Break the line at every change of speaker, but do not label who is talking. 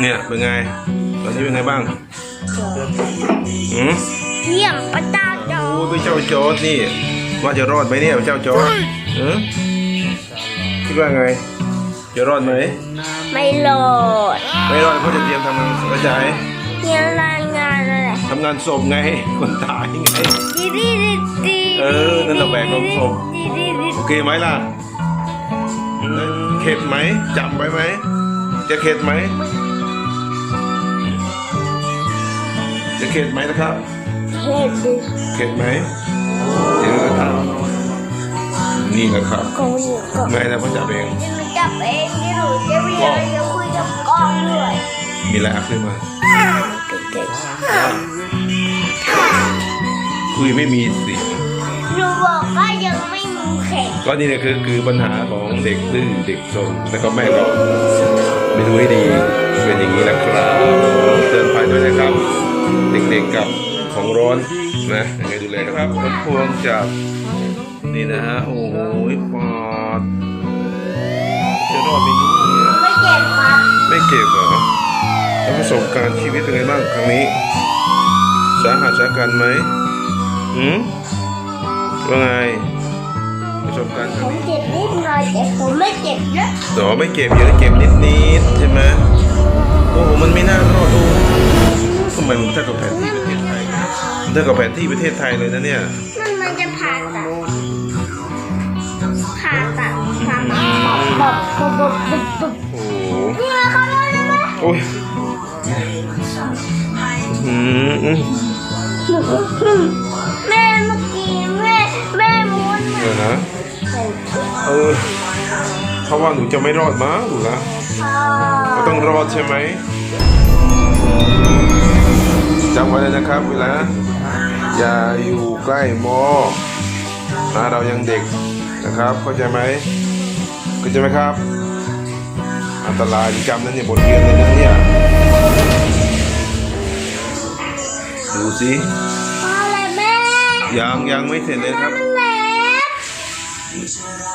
เนี่ยเป็นไง ตอนนี้เป็นไงบ้างอืม
เยี่ยมพระเจ้าจอ
โอ้พี่เจ้าโจ๊ดนี่ ว่าจะรอดไหมเนี่ยเจ้าโจ๊ดเออคิดว่าไง จะรอดไหม
ไม่โหลด
ไม่รอดเขาจะเตรียมทำงานกระจาย
เรียนรายงานอะไร
ทำงานศพไง คนตายไง
ดีดีดีดี
เออ นั่นแหละแบกลงศพ
ดีดีดี
โอเคไหมล่ะอืมเข็ดไหมจำไว้ไหม จะเข็ดไหม จะเข็ดไหมนะครับ
เห็ดดิ
เข็ดไหมเดี๋ยวนะครับนี่นะครับ
โกงอยู่ก็
ไงนะพ่อจ่าเอง
จะมาจับเองที่หนูจะไม่อยากจะคุยกับกล้องด้วย
มีอะไรอักขึ้นมา
เก่ง
คุยไม่มีเสียง
ๆหนูบอกว่ายังไม่มีแข่ง
ก็นี่เนี่ยคือคือปัญหาของเด็กดื้อเด็กซนแล้วก็แม่ก็ ไม่ดูให้ดีเป็นอย่างนี้นะครับเตือนภัยด้วยนะครับ เด็กๆกับของร้อนนะยังไงดูแลนะครับรถพวงจากนี่นะฮะโอ้โหปอดจะรอดไหมเนี่ย
ไม่เจ็บครับ
ไม่เก็บเหรอแล้วประสบการณ์ชีวิตเป็นไงบ้างครั้งนี้ สาหัสสากันไหมหืมว่าไง ชมกัน
ผมเจ็บนิดหน่อยแต่ผมไม่เจ็บเย
อะแต่ไม่เจ็บเยอะเจ็บนิดนิดใช่ไหมโอ้โหมันไม่น่ารอดดูทำไมมันเท่ากับแผนที่ประเทศไทยเท่ากับแผนที่ประเทศไทยเลยนะเนี่ย
มันมันจะผ่าตัดผ่ผ่าตัดบ
โอ้โห
นี่มาเาโดนแล้วนะ
โอ้ยอืม ออเขาว่าหนูจะไม่รอดมั้งหนูนะ
อ่า
ก็ต้องรอดใช่ไหมจำไว้เลยนะครับเวลาอย่าอยู่ใกล้หมอนะเรายังเด็กนะครับ เข้าใจไหมเข้าใจไหมครับ อันตรายจำนั่นเนี่ยบทเรียนเลยนะเนี่ยดูสิ
พ่ออะไรแม่
ยังยังไม่เสร็จเลยครับ
มัน